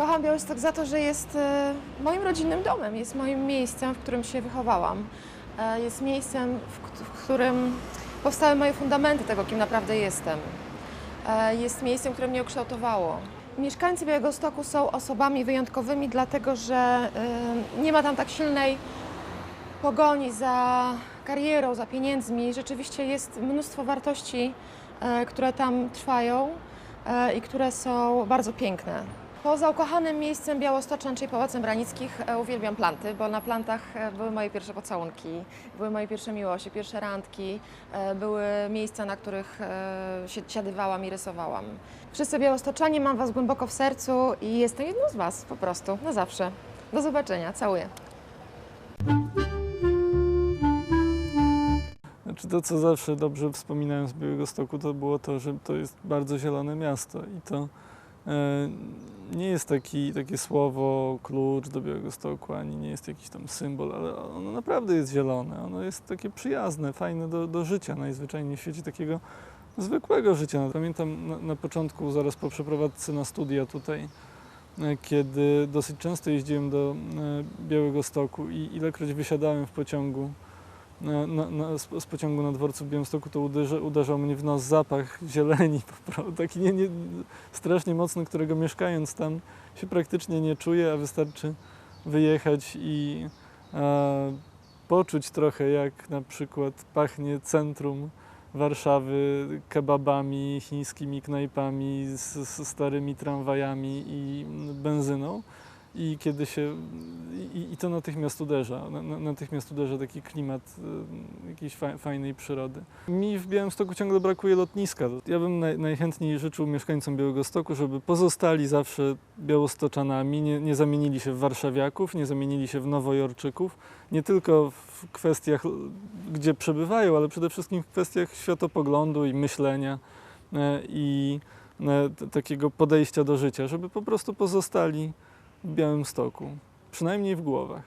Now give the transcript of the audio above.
Kocham Białystok za to, że jest e, moim rodzinnym domem, jest moim miejscem, w którym się wychowałam. E, Jest miejscem, w, którym powstały moje fundamenty tego, kim naprawdę jestem. E, Jest miejscem, które mnie ukształtowało. Mieszkańcy Białegostoku są osobami wyjątkowymi, dlatego że nie ma tam tak silnej pogoni za karierą, za pieniędzmi. Rzeczywiście jest mnóstwo wartości, które tam trwają i które są bardzo piękne. Poza ukochanym miejscem Białostoczan, czyli Pałacem Branickich, e, uwielbiam planty, bo na plantach e, były moje pierwsze pocałunki, były moje pierwsze miłości, pierwsze randki, e, były miejsca, na których e, si- siadywałam i rysowałam. Wszyscy Białostoczanie, mam Was głęboko w sercu i jestem jedną z Was po prostu, na zawsze. Do zobaczenia, całuję. Znaczy to, co zawsze dobrze wspominałem z Białegostoku, to było to, że to jest bardzo zielone miasto i to nie jest taki, takie słowo, klucz do Białegostoku, ani nie jest jakiś tam symbol, ale ono naprawdę jest zielone. Ono jest takie przyjazne, fajne do, do życia najzwyczajniej w świecie, takiego zwykłego życia. Pamiętam na, na początku, zaraz po przeprowadzce na studia tutaj, e, kiedy dosyć często jeździłem do e, Białegostoku i ilekroć wysiadałem w pociągu, na, na, z, pociągu na dworcu w Białymstoku, to uderza, uderzał mnie w nos zapach zieleni, po prostu, taki nie, nie, strasznie mocny, którego mieszkając tam się praktycznie nie czuję, a wystarczy wyjechać i e, poczuć trochę, jak na przykład pachnie centrum Warszawy kebabami, chińskimi knajpami, z, z starymi tramwajami i benzyną. I kiedy się. I, i to natychmiast uderza. Na, na, natychmiast uderza taki klimat y, jakiejś fa, fajnej przyrody. Mi w Białymstoku ciągle brakuje lotniska. Ja bym naj, najchętniej życzył mieszkańcom Białegostoku, żeby pozostali zawsze białostoczanami, nie, nie zamienili się w warszawiaków, nie zamienili się w nowojorczyków. Nie tylko w kwestiach, gdzie przebywają, ale przede wszystkim w kwestiach światopoglądu i myślenia e, i e, takiego podejścia do życia, żeby po prostu pozostali w Białymstoku, przynajmniej w głowach.